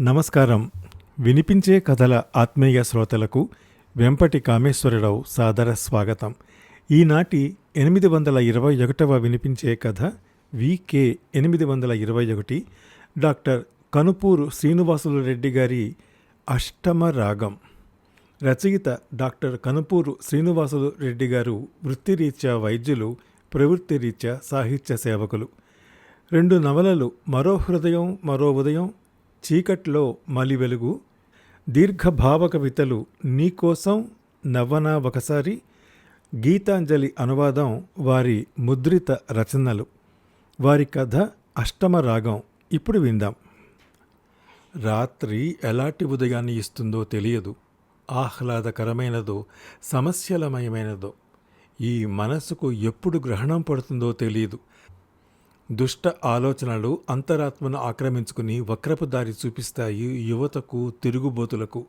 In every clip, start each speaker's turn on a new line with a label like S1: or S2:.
S1: నమస్కారం. వినిపించే కథల ఆత్మీయ శ్రోతలకు వెంపటి కామేశ్వరరావు సాదర స్వాగతం. ఈనాటి ఎనిమిది వందల ఇరవై ఒకటవ వినిపించే కథ వికే ఎనిమిది వందల ఇరవై ఒకటి డాక్టర్ కనుపూరు శ్రీనివాసులు రెడ్డి గారి అష్టమ రాగం. రచయిత డాక్టర్ కనుపూరు శ్రీనివాసులు రెడ్డి గారు వృత్తిరీత్యా వైద్యులు ప్రవృత్తిరీత్యా సాహిత్య సేవకులు. రెండు నవలలు మరో హృదయం మరో ఉదయం చీకట్లో మలి వెలుగు దీర్ఘభావ కవితలు నీకోసం నవ్వనా ఒకసారి? గీతాంజలి అనువాదం వారి ముద్రిత రచనలు. వారి కథ అష్టమ రాగం. ఇప్పుడు విందాం. రాత్రి ఎలాంటి ఉదయాన్ని ఇస్తుందో తెలియదు. ఆహ్లాదకరమైనదో సమస్యలమయమైనదో. ఈ మనసుకు ఎప్పుడు గ్రహణం పడుతుందో తెలియదు. దుష్ట ఆలోచనలు అంతరాత్మను ఆక్రమించుకుని వక్రపు దారి చూపిస్తాయి యువతకు తిరుగుబోతులకు.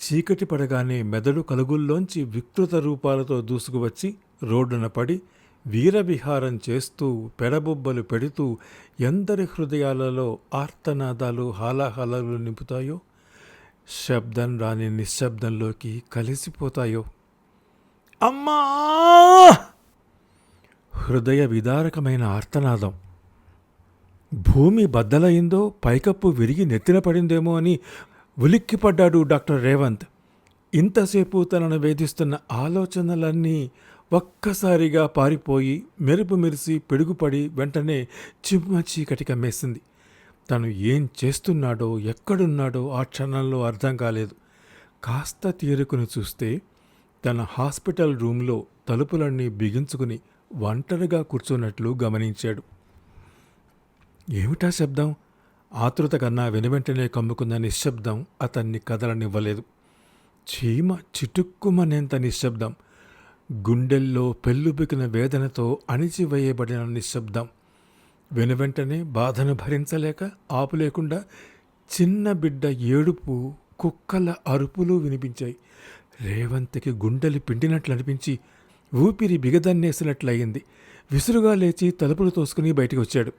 S1: చీకటి పడగానే మెదడు కలుగుల్లోంచి వికృత రూపాలతో దూసుకువచ్చి రోడ్డున పడి వీరవిహారం చేస్తూ పెడబొబ్బలు పెడుతూ ఎందరి హృదయాలలో ఆర్తనాదాలు హాలాహలాలు నింపుతాయో? శబ్దం రాని నిశ్శబ్దంలోకి కలిసిపోతాయో? అమ్మా! హృదయ విదారకమైన ఆర్తనాదం. భూమి బద్దలయిందో పైకప్పు విరిగి నెత్తిన పడిందేమో అని ఉలిక్కిపడ్డాడు డాక్టర్ రేవంత్. ఇంతసేపు తనను వేధిస్తున్న ఆలోచనలన్నీ ఒక్కసారిగా పారిపోయి మెరుపు మెరిసి పిడుగుపడి వెంటనే చిమ్మ చీకటి కమ్మేసింది తను ఏం చేస్తున్నాడో ఎక్కడున్నాడో ఆ క్షణంలో అర్థం కాలేదు. కాస్త తీరుకుని చూస్తే తన హాస్పిటల్ రూంలో తలుపులన్నీ బిగించుకుని ఒంటరిగా కూర్చున్నట్లు గమనించాడు. ఏమిటా శబ్దం? ఆతృత కన్నా వెనువెంటనే కమ్ముకున్న నిశ్శబ్దం అతన్ని కదలనివ్వలేదు. చీమ చిటుక్కుమనేంత నిశ్శబ్దం? గుండెల్లో పెళ్ళుబికిన వేదనతో అణిచివేయబడిన నిశ్శబ్దం? వెనువెంటనే బాధను భరించలేక ఆపులేకుండా చిన్న బిడ్డ ఏడుపు కుక్కల అరుపులు వినిపించాయి. రేవంత్కి గుండెలు పిండినట్లు అనిపించి ఊపిరి బిగదన్నేసినట్లయింది. విసురుగా లేచి తలుపులు తోసుకుని బయటికి వచ్చాడు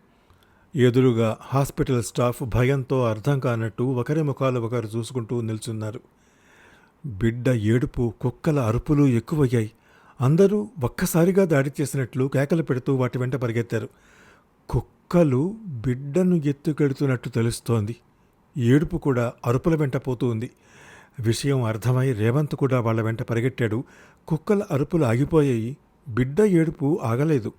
S1: ఎదురుగా హాస్పిటల్ స్టాఫ్ భయంతో అర్థం కానట్టు ఒకరి ముఖాలు ఒకరు చూసుకుంటూ నిల్చున్నారు. బిడ్డ ఏడుపు కుక్కల అరుపులు ఎక్కువయ్యాయి. అందరూ ఒక్కసారిగా దాడి చేసినట్లు కేకలు పెడుతూ వాటి వెంట పరిగెత్తారు. కుక్కలు బిడ్డను ఎత్తుకెడుతున్నట్టు తెలుస్తోంది. ఏడుపు కూడా అరుపుల వెంట పోతూ ఉంది విషయం అర్థమై రేవంత్ కూడా వాళ్ళ వెంట పరిగెట్టాడు. కుక్కల అరుపులు ఆగిపోయాయి. బిడ్డ ఏడుపు ఆగలేదు.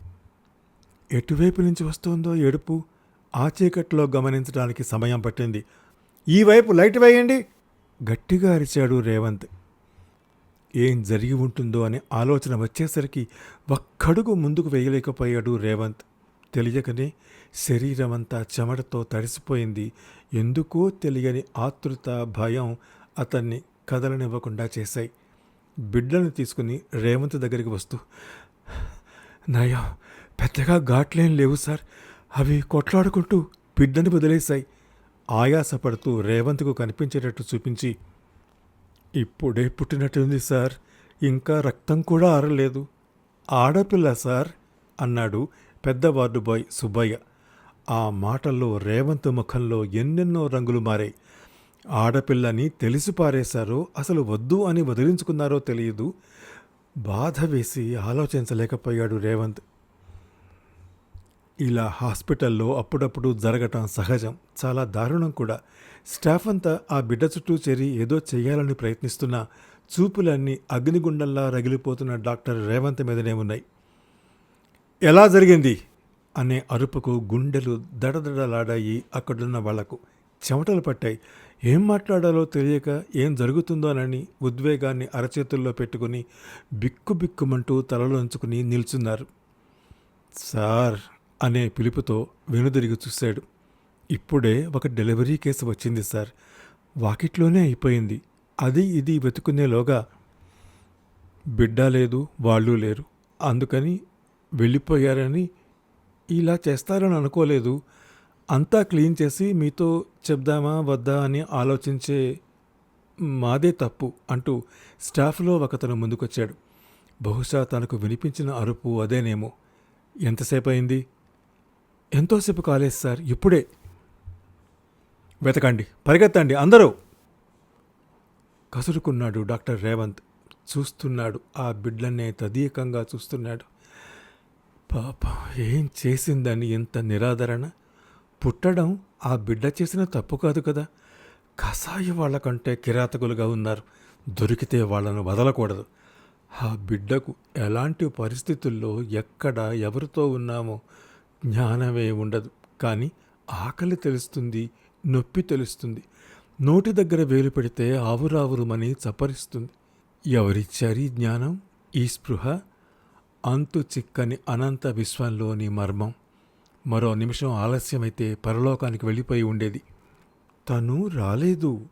S1: ఎటువైపు నుంచి వస్తోందో ఏడుపు? ఆ చీకట్లో గమనించడానికి సమయం పట్టింది. ఈ వైపు లైట్ వేయండి. గట్టిగా అరిచాడు రేవంత్. ఏం జరిగి ఉంటుందో అనే ఆలోచన వచ్చేసరికి ఒక్కడుగు ముందుకు వేయలేకపోయాడు రేవంత్. తెలియకనే శరీరమంతా చెమటతో తడిసిపోయింది. ఎందుకో తెలియని ఆతృత భయం అతన్ని కదలనివ్వకుండా చేశాయి. బిడ్డను తీసుకుని రేవంత్ దగ్గరికి వస్తూ నయం పెద్దగా ఘాట్లేం లేవు సార్. అవి కొట్లాడుకుంటూ బిడ్డని వదిలేశాయి. ఆయాసపడుతూ రేవంత్కు కనిపించేటట్టు చూపించి ఇప్పుడే పుట్టినట్టుంది సార్ ఇంకా రక్తం కూడా ఆరలేదు. ఆడపిల్ల సార్ అన్నాడు పెద్ద వార్డు బాయ్ సుబ్బయ్య. ఆ మాటల్లో రేవంత్ ముఖంలో ఎన్నెన్నో రంగులు మారాయి. ఆడపిల్లని తెలిసి పారేశారో అసలు వద్దు అని వదిలించుకున్నారో తెలియదు. బాధ వేసి ఆలోచించలేకపోయాడు రేవంత్. ఇలా హాస్పిటల్లో అప్పుడప్పుడు జరగటం సహజం. చాలా దారుణం కూడా. స్టాఫ్ అంతా ఆ బిడ్డ చుట్టూ చేరి ఏదో చేయాలని ప్రయత్నిస్తున్న చూపులన్నీ అగ్నిగుండంలా రగిలిపోతున్న డాక్టర్ రేవంత్ మీదనే ఉన్నాయి. ఎలా జరిగింది? అనే అరుపుకు గుండెలు దడదడలాడాయి అక్కడున్న వాళ్ళకు. చెమటలు పట్టాయి. ఏం మాట్లాడాలో తెలియక ఏం జరుగుతుందోనని ఉద్వేగాన్ని అరచేతుల్లో పెట్టుకుని బిక్కు బిక్కుమంటూ తలలోంచుకుని నిల్చున్నారు. సార్ అనే పిలుపుతో వెనుదిరిగి చూశాడు. ఇప్పుడే ఒక డెలివరీ కేసు వచ్చింది సార్. వాకిట్లోనే అయిపోయింది. అది ఇది వెతుకునేలోగా బిడ్డ లేదు వాళ్ళు లేరు. అందుకని వెళ్ళిపోయారని ఇలా చేస్తారని అనుకోలేదు. అంతా క్లీన్ చేసి మీతో చెప్దామా వద్దా అని ఆలోచించే మాదే తప్పు అంటూ స్టాఫ్లో ఒకతను ముందుకొచ్చాడు. బహుశా తనకు వినిపించిన అరుపు అదేనేమో. ఎంతసేపు అయింది ఎంతోసేపు కాలేదు సార్ ఇప్పుడే. వెతకండి పరిగెత్తండి అందరూ. కసురుకున్నాడు డాక్టర్ రేవంత్. చూస్తున్నాడు ఆ బిడ్డనే తదీకంగా చూస్తున్నాడు. పాప ఏం చేసిందని ఎంత నిరాదరణ? పుట్టడం ఆ బిడ్డ చేసిన తప్పు కాదు కదా. కసాయి వాళ్ళకంటే కిరాతకులుగా ఉన్నారు. దొరికితే వాళ్ళను వదలకూడదు. ఆ బిడ్డకు ఎలాంటి పరిస్థితుల్లో ఎక్కడ ఎవరితో ఉన్నామో జ్ఞానమే ఉండదు. కానీ ఆకలి తెలుస్తుంది నొప్పి తెలుస్తుంది. నోటి దగ్గర వేలు పెడితే ఆవురావురుమని చప్పరిస్తుంది ఎవరిచ్చారీ జ్ఞానం? ఈ స్పృహ? అంతు చిక్కని అనంత విశ్వంలోని మర్మం. మరో నిమిషం ఆలస్యమైతే పరలోకానికి వెళ్ళిపోయి ఉండేది. తను రాలేదు.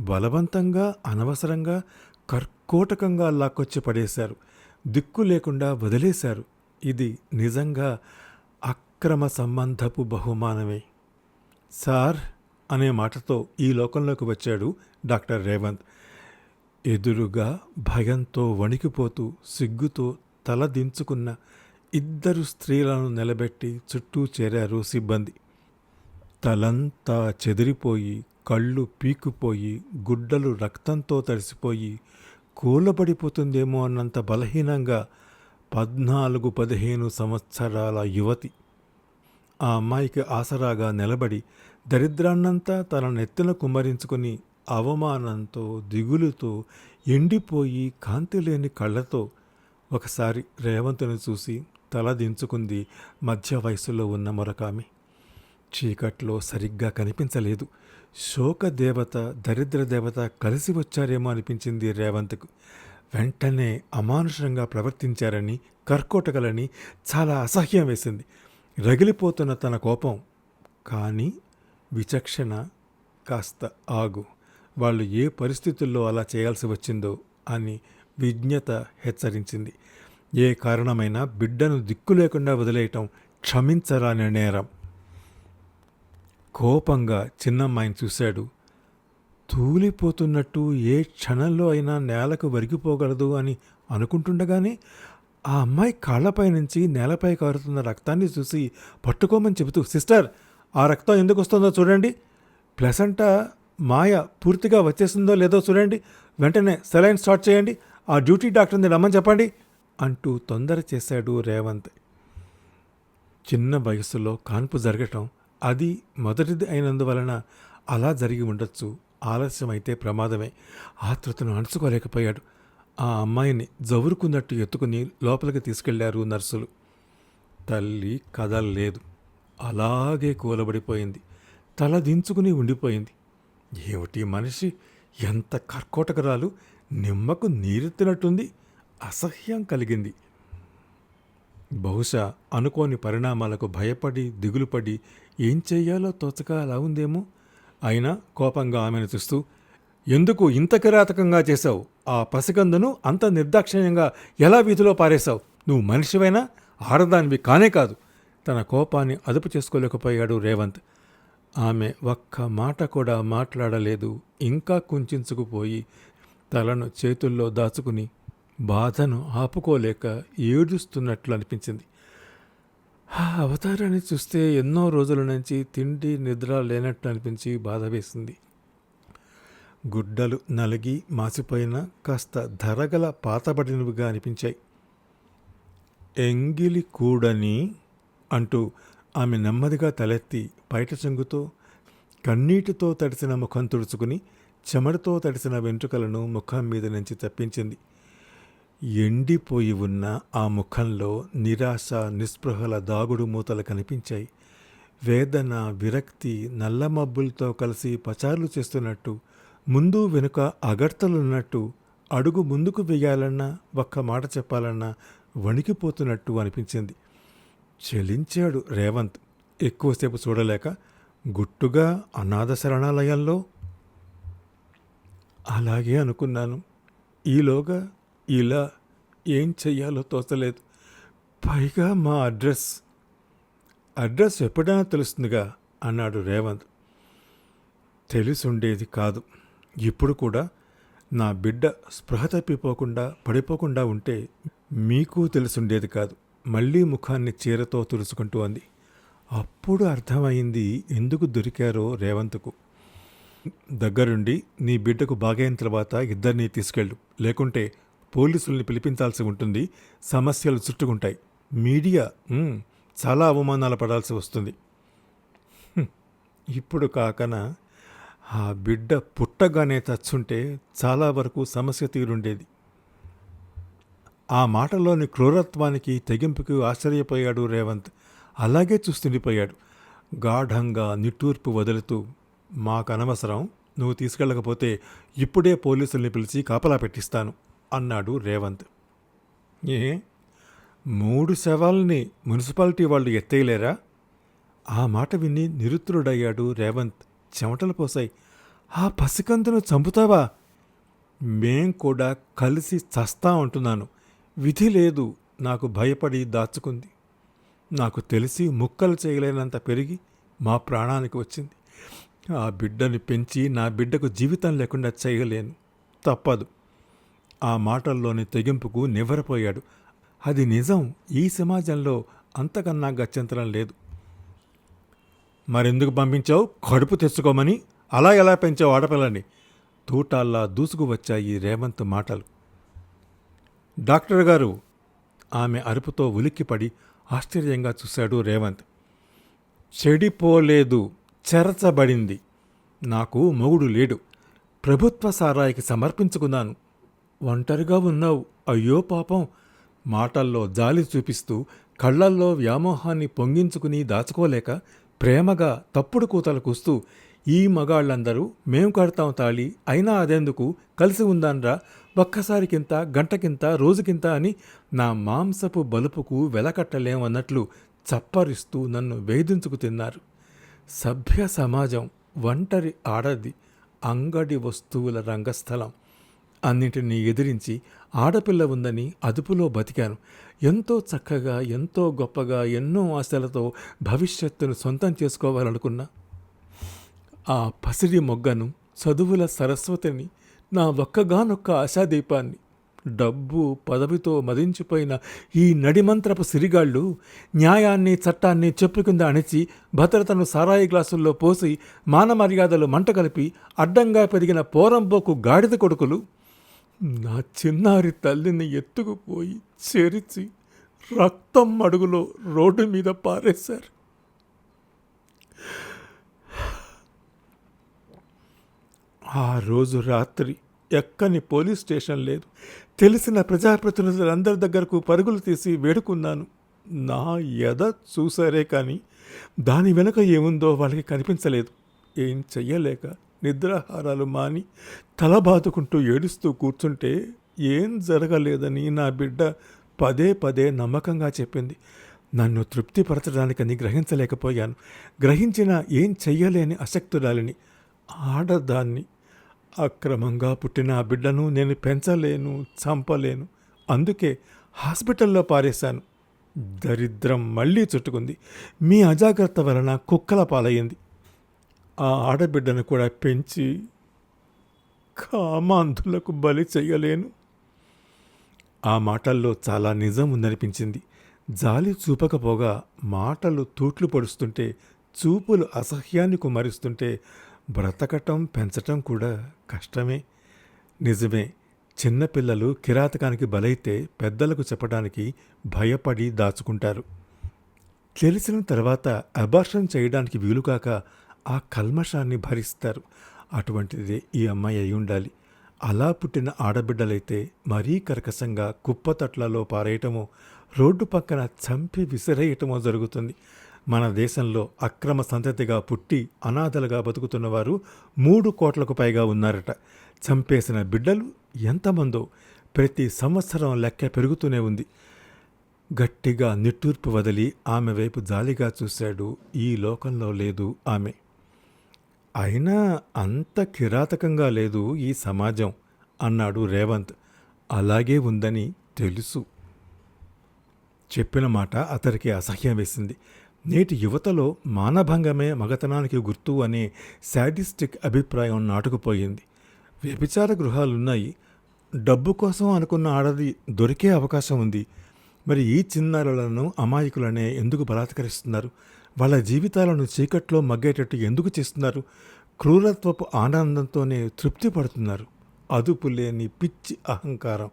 S1: బలవంతంగా అనవసరంగా కర్కోటకంగా లాక్కొచ్చి పడేశారు. దిక్కు లేకుండా వదిలేశారు. ఇది నిజంగా అక్రమ సంబంధపు బహుమానమే. సార్ అనే మాటతో ఈ లోకంలోకి వచ్చాడు డాక్టర్ రేవంత్. ఎదురుగా భయంతో వణికిపోతూ సిగ్గుతో తల దించుకున్న ఇద్దరు స్త్రీలను నిలబెట్టి చుట్టూ చేరారు సిబ్బంది. తలంతా చెదిరిపోయి కళ్ళు పీకుపోయి గుడ్డలు రక్తంతో తడిసిపోయి కూలబడిపోతుందేమో అన్నంత బలహీనంగా పద్నాలుగు పదిహేను సంవత్సరాల యువతి. ఆ అమ్మాయికి ఆసరాగా నిలబడి దరిద్రాన్నంతా తన నెత్తిన కుమ్మరించుకుని అవమానంతో దిగులుతో ఎండిపోయి కాంతి లేని కళ్ళతో ఒకసారి రేవంతుని చూసి తల దించుకుంది మధ్య వయసులో ఉన్న మరొకామె. చీకట్లో సరిగ్గా కనిపించలేదు. శోక దేవత దరిద్ర దేవత కలిసి వచ్చారేమో అనిపించింది రేవంత్కు. వెంటనే అమానుషంగా ప్రవర్తించారని కర్కోటకలని చాలా అసహ్యం వేసింది. రగిలిపోతున్న తన కోపం. కానీ విచక్షణ కాస్త ఆగు. వాళ్ళు ఏ పరిస్థితుల్లో అలా చేయాల్సి వచ్చిందో అని విజ్ఞత హెచ్చరించింది. ఏ కారణమైనా బిడ్డను దిక్కు లేకుండా వదిలేయటం క్షమించరాని నేరం కోపంగా చిన్నమ్మాయిని చూశాడు. తూలిపోతున్నట్టు ఏ క్షణంలో అయినా నేలకు వరిగిపోగలదు అని అనుకుంటుండగానే ఆ అమ్మాయి కాళ్ళపై నుంచి నేలపై కారుతున్న రక్తాన్ని చూసి పట్టుకోమని చెబుతూ సిస్టర్ ఆ రక్తం ఎందుకు వస్తుందో చూడండి. ప్లసంట మాయ పూర్తిగా వచ్చేసిందో లేదో చూడండి. వెంటనే సెలైన్ స్టార్ట్ చేయండి. ఆ డ్యూటీ డాక్టర్ని రమ్మని చెప్పండి అంటూ తొందర చేశాడు రేవంత్. చిన్న వయసులో కాన్పు జరగటం అది మొదటిది అయినందువలన అలా జరిగి ఉండొచ్చు. ఆలస్యమైతే ప్రమాదమే. ఆతృతను అణుచుకోలేకపోయాడు. ఆ అమ్మాయిని జవురుకున్నట్టు ఎత్తుకుని లోపలికి తీసుకెళ్ళారు నర్సులు. తల్లి కదలలేదు అలాగే కూలబడిపోయింది. తల దించుకుని ఉండిపోయింది. ఏమిటి మనిషి ఎంత కర్కోటకరాలు నిమ్మకు నీరెత్తినట్టుంది అసహ్యం కలిగింది. బహుశా అనుకోని పరిణామాలకు భయపడి దిగులుపడి ఏం చేయాలో తోచక అలా ఉందేమో. అయినా కోపంగా ఆమెను చూస్తూ ఎందుకు ఇంత కిరాతకంగా చేశావు? ఆ పసికందును అంత నిర్దాక్షిణ్యంగా ఎలా వీధిలో పారేశావు? నువ్వు మనిషివైనా? ఆడదానివి కానే కాదు. తన కోపాన్ని అదుపు చేసుకోలేకపోయాడు రేవంత్. ఆమె ఒక్క మాట కూడా మాట్లాడలేదు. ఇంకా కుంచుకుపోయి తలను చేతుల్లో దాచుకుని బాధను ఆపుకోలేక ఏడుస్తున్నట్లు అనిపించింది. ఆ అవతారాన్ని చూస్తే ఎన్నో రోజుల నుంచి తిండి నిద్ర లేనట్టు అనిపించి బాధ వేసింది. గుడ్డలు నలిగి మాసిపోయిన కాస్త ధరగల పాతబడినవిగా అనిపించాయి. ఎంగిలి కూడని అంటూ ఆమె నెమ్మదిగా తలెత్తి పైట చెంగుతో కన్నీటితో తడిసిన ముఖం తుడుచుకుని చెమటతో తడిసిన వెంట్రుకలను ముఖం మీద నుంచి తప్పించింది. ఎండిపోయి ఉన్న ఆ ముఖంలో నిరాశ నిస్పృహల దాగుడు మూతలు కనిపించాయి. వేదన విరక్తి నల్ల మబ్బులతో కలిసి పచారులు చేస్తున్నట్టు ముందు వెనుక అగర్తలున్నట్టు అడుగు ముందుకు వేయాలన్నా ఒక్క మాట చెప్పాలన్నా వణికిపోతున్నట్టు అనిపించింది. చెలించాడు రేవంత్. ఎక్కువసేపు చూడలేక గుట్టుగా అనాథ శరణాలయంలో అలాగే అనుకున్నాను. ఈలోగా ఇలా ఏం చెయ్యాలో తోచలేదు. పైగా మా అడ్రస్. అడ్రస్ ఎప్పుడైనా తెలుస్తుందిగా అన్నాడు రేవంత్. తెలిసుండేది కాదు. ఇప్పుడు కూడా నా బిడ్డ స్పృహ తప్పిపోకుండా పడిపోకుండా ఉంటే మీకు తెలుసుండేది కాదు. మళ్ళీ ముఖాన్ని చీరతో తుడుచుకుంటూ అంది. అప్పుడు అర్థమైంది ఎందుకు దొరికారో రేవంత్కు. దగ్గరుండి నీ బిడ్డకు బాగైన తర్వాత ఇద్దరిని తీసుకెళ్ళు. లేకుంటే పోలీసుల్ని పిలిపించాల్సి ఉంటుంది సమస్యలు చుట్టుకుంటాయి. మీడియా చాలా అవమానాలు పడాల్సి వస్తుంది. ఇప్పుడు కాకన ఆ బిడ్డ పుట్టగానే చచ్చుంటే చాలా వరకు సమస్య తీరుండేది. ఆ మాటలోని క్రూరత్వానికి తెగింపుకి ఆశ్చర్యపోయాడు రేవంత్. అలాగే చూస్తుండిపోయాడు. గాఢంగా నిట్టూర్పు వదులుతూ మాకనవసరం నువ్వు తీసుకెళ్ళకపోతే ఇప్పుడే పోలీసుల్ని పిలిచి కాపలా పెట్టిస్తాను అన్నాడు రేవంత్. ఏ? మూడు శవాల్ని మున్సిపాలిటీ వాళ్ళు ఎత్తేయలేరా? ఆ మాట విని నిరుత్రుడయ్యాడు రేవంత్. చెమటలు పోసాయి. ఆ పసికందును చంపుతావా? మేం కూడా కలిసి చస్తా ఉంటున్నాను. విధి లేదు. నాకు భయపడి దాచుకుంది. నాకు తెలిసి ముక్కలు చేయలేనంత పెరిగి మా ప్రాణానికి వచ్చింది. ఆ బిడ్డని పెంచి నా బిడ్డకు జీవితం లేకుండా చేయలేను. తప్పదు. ఆ మాటల్లోని తెగింపుకు నివ్వరపోయాడు. అది నిజం. ఈ సమాజంలో అంతకన్నా గత్యంతరం లేదు. మరెందుకు పంపించావు? కడుపు తెచ్చుకోమని. అలా ఎలా పెంచావు ఆడపిల్లని తూటాల్లా దూసుకు వచ్చాయి రేవంత్ మాటలు. డాక్టర్ గారు ఆమె అరుపుతో ఉలిక్కిపడి ఆశ్చర్యంగా చూశాడు రేవంత్. చెడిపోలేదు చెరచబడింది. నాకు మొగుడు లేడు. ప్రభుత్వ సారాయికి సమర్పించుకున్నాను. ఒంటరిగా ఉన్నావు. అయ్యో పాపం. మాటల్లో జాలి చూపిస్తూ కళ్ళల్లో వ్యామోహాన్ని పొంగించుకుని దాచుకోలేక ప్రేమగా తప్పుడు కూతలు కూస్తూ ఈ మగాళ్ళందరూ మేం కడతాం తాళి అయినా అదెందుకు? కలిసి ఉందాన్రా ఒక్కసారికింత గంటకింత రోజుకింత అని నా మాంసపు బలుపుకు వెలకట్టలేమన్నట్లు చప్పరిస్తూ నన్ను వేధించుకు తిన్నారు. సభ్య సమాజం ఒంటరి ఆడది అంగడి వస్తువుల రంగస్థలం. అన్నింటినీ ఎదిరించి ఆడపిల్ల ఉందని అదుపులో బతికాను. ఎంతో చక్కగా ఎంతో గొప్పగా ఎన్నో ఆశలతో భవిష్యత్తును సొంతం చేసుకోవాలనుకున్నా ఆ పసిడి మొగ్గను చదువుల సరస్వతిని నా ఒక్కగానొక్క ఆశాదీపాన్ని డబ్బు పదవితో మదించిపోయిన ఈ నడిమంత్రపు సిరిగాళ్ళు న్యాయాన్ని చట్టాన్ని చెప్పు కింద అణిచి భద్రతను సారాయి గ్లాసుల్లో పోసి మానమర్యాదలు మంట కలిపి అడ్డంగా పెరిగిన పోరంబోకు గాడిద కొడుకులు నా చిన్నారి తల్లిని ఎత్తుకుపోయి చెరిచి రక్తం అడుగులో రోడ్డు మీద పారేశారు. ఆ రోజు రాత్రి ఎక్కని పోలీస్ స్టేషన్ లేదు. తెలిసిన ప్రజాప్రతినిధులందరి దగ్గరకు పరుగులు తీసి వేడుకున్నాను. నా ఎద చూసారే కానీ దాని వెనుక ఏముందో వాళ్ళకి కనిపించలేదు. ఏం చెయ్యలేక నిద్రాహారాలు మాని తల బాదుకుంటూ ఏడుస్తూ కూర్చుంటే ఏం జరగలేదని నా బిడ్డ పదే పదే నమ్మకంగా చెప్పింది. నన్ను తృప్తిపరచడానికని గ్రహించలేకపోయాను. గ్రహించిన ఏం చెయ్యలేని అశక్తురాలిని ఆడదాన్ని అక్రమంగా పుట్టిన ఆ బిడ్డను నేను పెంచలేను చంపలేను. అందుకే హాస్పిటల్లో పారేశాను. దరిద్రం మళ్ళీ చుట్టుకుంది. మీ అజాగ్రత్త వలన కుక్కల పాలయ్యింది ఆ ఆడబిడ్డను కూడా పెంచి కామాంధులకు బలి చెయ్యలేను. ఆ మాటల్లో చాలా నిజం ఉందనిపించింది. జాలి చూపకపోగా మాటలు తూట్లు పొడుస్తుంటే చూపులు అసహ్యాన్ని కుమరిస్తుంటే బ్రతకటం పెంచటం కూడా కష్టమే. నిజమే చిన్నపిల్లలు కిరాతకానికి బలైతే పెద్దలకు చెప్పడానికి భయపడి దాచుకుంటారు. తెలిసిన తర్వాత అబార్షన్ చేయడానికి వీలుకాక ఆ కల్మషాన్ని భరిస్తారు. అటువంటిదే ఈ అమ్మాయి అయి ఉండాలి. అలా పుట్టిన ఆడబిడ్డలైతే మరీ కర్కశంగా కుప్పతట్లలో పారేయటమో రోడ్డు పక్కన చంపి విసిరేయటమో జరుగుతుంది. మన దేశంలో అక్రమ సంతతిగా పుట్టి అనాథలుగా బతుకుతున్న వారు మూడు కోట్లకు పైగా ఉన్నారట. చంపేసిన బిడ్డలు ఎంతమందో ప్రతి సంవత్సరం లెక్క పెరుగుతూనే ఉంది. గట్టిగా నిట్టూర్పు వదిలి ఆమె వైపు జాలిగా చూశాడు ఈ లోకంలో లేదు ఆమె. అయినా అంత కిరాతకంగా లేదు ఈ సమాజం అన్నాడు రేవంత్. అలాగే ఉందని తెలుసు. చెప్పిన మాట అతనికి అసహ్యం వేసింది. నేటి యువతలో మానభంగమే మగతనానికి గుర్తు అనే శాడిస్టిక్ అభిప్రాయం నాటుకుపోయింది. వ్యభిచార గృహాలున్నాయి. డబ్బు కోసం అనుకున్న ఆడది దొరికే అవకాశం ఉంది. మరి ఈ చిన్నారులను అమాయకులనే ఎందుకు బలాత్కరిస్తున్నారు? వాళ్ళ జీవితాలను చీకట్లో మగ్గేటట్టు ఎందుకు చేస్తున్నారు? క్రూరత్వపు ఆనందంతోనే తృప్తి పడుతున్నారు. అదుపు లేని పిచ్చి అహంకారం.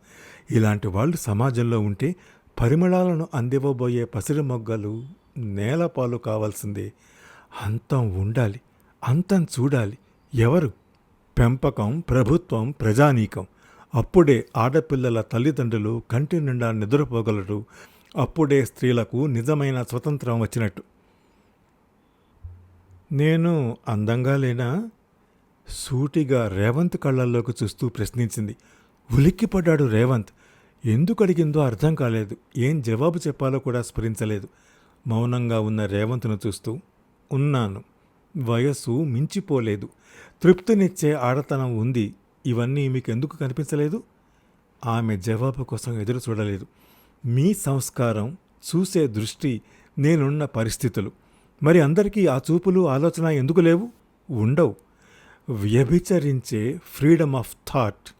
S1: ఇలాంటి వాళ్ళు సమాజంలో ఉంటే పరిమళాలను అందివ్వబోయే పసిరి మొగ్గలు నేలపాలు కావాల్సిందే. అంతం ఉండాలి అంతం చూడాలి. ఎవరు? పెంపకం ప్రభుత్వం ప్రజానీకం. అప్పుడే ఆడపిల్లల తల్లిదండ్రులు కంటి నిండా నిద్రపోగలరు. అప్పుడే స్త్రీలకు నిజమైన స్వతంత్రం వచ్చినట్టు. నేను అందంగా లేనా? సూటిగా రేవంత్ కళ్ళల్లోకి చూస్తూ ప్రశ్నించింది. ఉలిక్కిపడ్డాడు రేవంత్. ఎందుకు అడిగిందో అర్థం కాలేదు. ఏం జవాబు చెప్పాలో కూడా స్ఫురించలేదు. మౌనంగా ఉన్న రేవంత్ను చూస్తూ ఉన్నాను. వయస్సు మించిపోలేదు. తృప్తినిచ్చే ఆడతనం ఉంది. ఇవన్నీ మీకు ఎందుకు కనిపించలేదు? ఆమె జవాబు కోసం ఎదురు చూడలేదు. మీ సంస్కారం చూసే దృష్టి నేనున్న పరిస్థితులు. మరి అందరికీ ఆ చూపులు ఆలోచన ఎందుకు లేవు? ఉండవు. వ్యభిచరించే ఫ్రీడమ్ ఆఫ్ థాట్.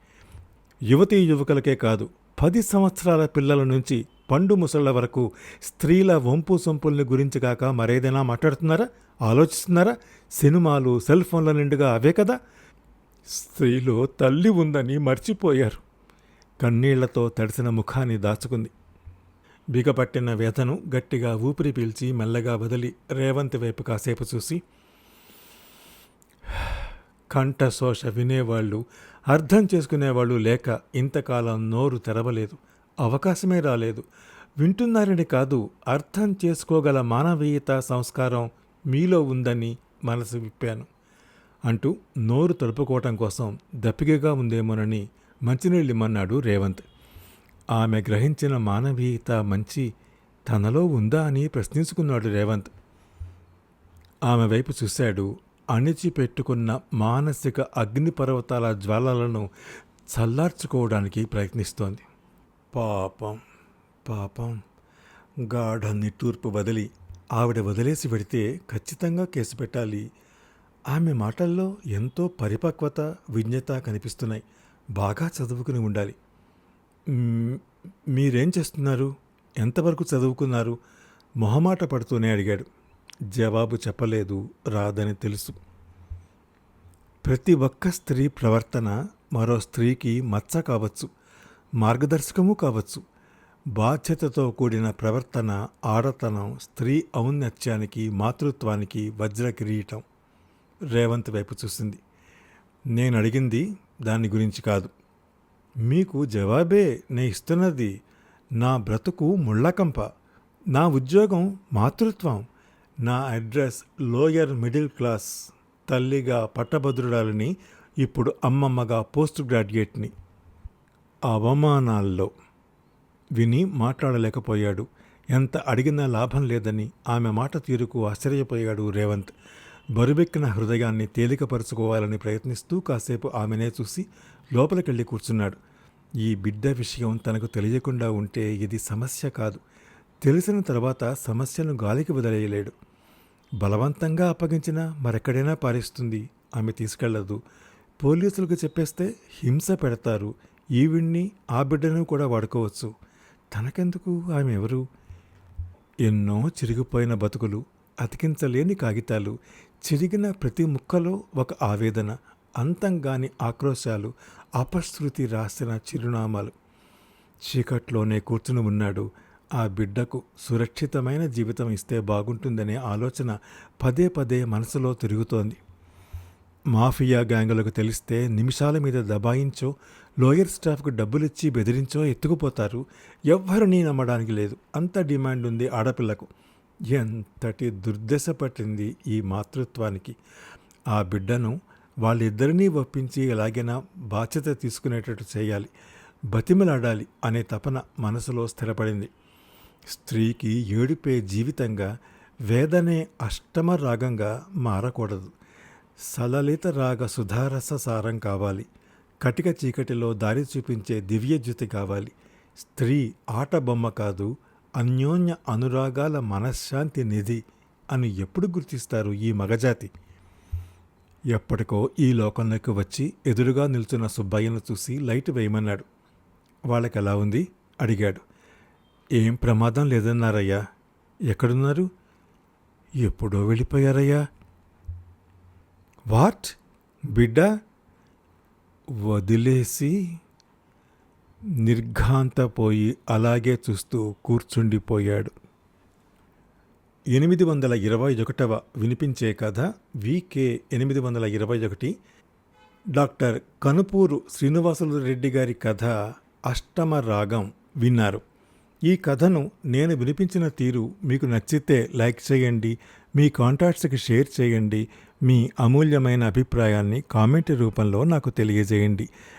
S1: యువతీ యువకులకే కాదు పది సంవత్సరాల పిల్లల నుంచి పండు ముసళ్ళ వరకు స్త్రీల వంపు సొంపుల్ని గురించి కాక మరేదైనా మాట్లాడుతున్నారా? ఆలోచిస్తున్నారా? సినిమాలు సెల్ ఫోన్ల నిండుగా అవే కదా? స్త్రీలో తల్లి ఉందని మర్చిపోయారు. కన్నీళ్ళతో తడిసిన ముఖాన్ని దాచుకుంది. బిగపట్టిన వ్యధను గట్టిగా ఊపిరి పీల్చి మెల్లగా వదిలి రేవంత్ వైపు కాసేపు చూసి కంఠశోష వినేవాళ్ళు అర్థం చేసుకునేవాళ్ళు లేక ఇంతకాలం నోరు తెరవలేదు అవకాశమే రాలేదు. వింటున్నారని కాదు అర్థం చేసుకోగల మానవీయత సంస్కారం మీలో ఉందని మనసు విప్పాను. అంటూ నోరు తలుపుకోవటం కోసం దప్పికగా ఉందేమోనని మంచినీళ్ళిమ్మన్నాడు రేవంత్. ఆమె గ్రహించిన మానవీయత మంచి తనలో ఉందా అని ప్రశ్నించుకున్నాడు రేవంత్. ఆమె వైపు చూశాడు అణిచిపెట్టుకున్న మానసిక అగ్నిపర్వతాల జ్వాలలను చల్లార్చుకోవడానికి ప్రయత్నిస్తోంది. పాపం పాపం. గాఢ నిట్టూర్పు వదిలి ఆవిడ వదిలేసి పెడితే ఖచ్చితంగా కేసు పెట్టాలి. ఆమె మాటల్లో ఎంతో పరిపక్వత విజ్ఞత కనిపిస్తున్నాయి. బాగా చదువుకుని ఉండాలి. మీరేం చేస్తున్నారు? ఎంతవరకు చదువుకున్నారు? మొహమాట పడుతూనే అడిగాడు. జవాబు చెప్పలేదు రాదని తెలుసు. ప్రతి ఒక్క స్త్రీ ప్రవర్తన మరో స్త్రీకి మచ్చ కావచ్చు మార్గదర్శకము కావచ్చు. బాధ్యతతో కూడిన ప్రవర్తన ఆడతనం స్త్రీ ఔన్నత్యానికి మాతృత్వానికి వజ్ర కిరీటం రేవంత్ వైపు చూసింది. నేను అడిగింది దాని గురించి కాదు. మీకు జవాబే నే ఇస్తున్నది నా బ్రతుకు ముళ్ళకంప. నా ఉద్యోగం మాతృత్వం. నా అడ్రస్ లోయర్ మిడిల్ క్లాస్ తల్లిగా పట్టభద్రురాలని ఇప్పుడు అమ్మమ్మగా పోస్ట్ గ్రాడ్యుయేట్ని. అవమానాల్లో విని మాట్లాడలేకపోయాడు. ఎంత అడిగినా లాభం లేదని ఆమె మాట తీరుకు ఆశ్చర్యపోయాడు రేవంత్. బరువెక్కిన హృదయాన్ని తేలికపరుచుకోవాలని ప్రయత్నిస్తూ కాసేపు ఆమెనే చూసి లోపలికెళ్ళి కూర్చున్నాడు. ఈ బిడ్డ విషయం తనకు తెలియకుండా ఉంటే ఇది సమస్య కాదు. తెలిసిన తర్వాత సమస్యను గాలికి వదిలేయలేడు. బలవంతంగా అప్పగించినా మరెక్కడైనా పారేస్తుంది. ఆమె తీసుకెళ్ళదు. పోలీసులకు చెప్పేస్తే హింస పెడతారు. ఈవిడ్ని ఆ బిడ్డను కూడా వాడుకోవచ్చు. తనకెందుకు? ఆమె ఎవరు? ఎన్నో చిరిగిపోయిన బతుకులు అతికించలేని కాగితాలు చిరిగిన ప్రతి ముక్కలో ఒక ఆవేదన అంతంగాని ఆక్రోశాలు అపశృతి రాసిన చిరునామాలు. చీకట్లోనే కూర్చుని ఉన్నాడు. ఆ బిడ్డకు సురక్షితమైన జీవితం ఇస్తే బాగుంటుందనే ఆలోచన పదే పదే మనసులో తిరుగుతోంది. మాఫియా గ్యాంగులకు తెలిస్తే నిమిషాల మీద దబాయించో లోయర్ స్టాఫ్కు డబ్బులిచ్చి బెదిరించో ఎత్తుకుపోతారు. ఎవ్వరినీ నమ్మడానికి లేదు. అంత డిమాండ్ ఉంది ఆడపిల్లకు. ఎంతటి దుర్దశ పట్టింది ఈ మాతృత్వానికి? ఆ బిడ్డను వాళ్ళిద్దరినీ ఒప్పించి ఎలాగైనా బాధ్యత తీసుకునేటట్టు చేయాలి బతిమలాడాలి అనే తపన మనసులో స్థిరపడింది. స్త్రీకి ఏడుపే జీవితంగా వేదనే అష్టమ రాగంగా మారకూడదు. సలలిత రాగ సుధారస సారం కావాలి. కటిక చీకటిలో దారి చూపించే దివ్యజ్యుతి కావాలి. స్త్రీ ఆట బొమ్మ కాదు అన్యోన్య అనురాగాల మనశ్శాంతి నిధి అని ఎప్పుడు గుర్తిస్తారు ఈ మగజాతి? ఎప్పటికో ఈ లోకంలోకి వచ్చి ఎదురుగా నిల్చున్న సుబ్బయ్యను చూసి లైట్ వేయమన్నాడు. వాళ్ళకి ఎలా ఉంది? అడిగాడు. ఏం ప్రమాదం లేదన్నారయ్యా. ఎక్కడున్నారు? ఎప్పుడో వెళ్ళిపోయారయ్యా. వాట్? బిడ్డ? వదిలేసి నిర్ఘాంతపోయి అలాగే చూస్తూ కూర్చుండిపోయాడు. ఎనిమిది వందల ఇరవై ఒకటవ వినిపించే కథ వికే ఎనిమిది వందల ఇరవై ఒకటి. డాక్టర్ కనుపూరు శ్రీనివాసులు రెడ్డి గారి కథ అష్టమ రాగం విన్నారు. ఈ కథను నేను వినిపించిన తీరు మీకు నచ్చితే లైక్ చేయండి మీ కాంటాక్ట్స్కి షేర్ చేయండి మీ అమూల్యమైన అభిప్రాయాన్ని కామెంట్ రూపంలో నాకు తెలియజేయండి.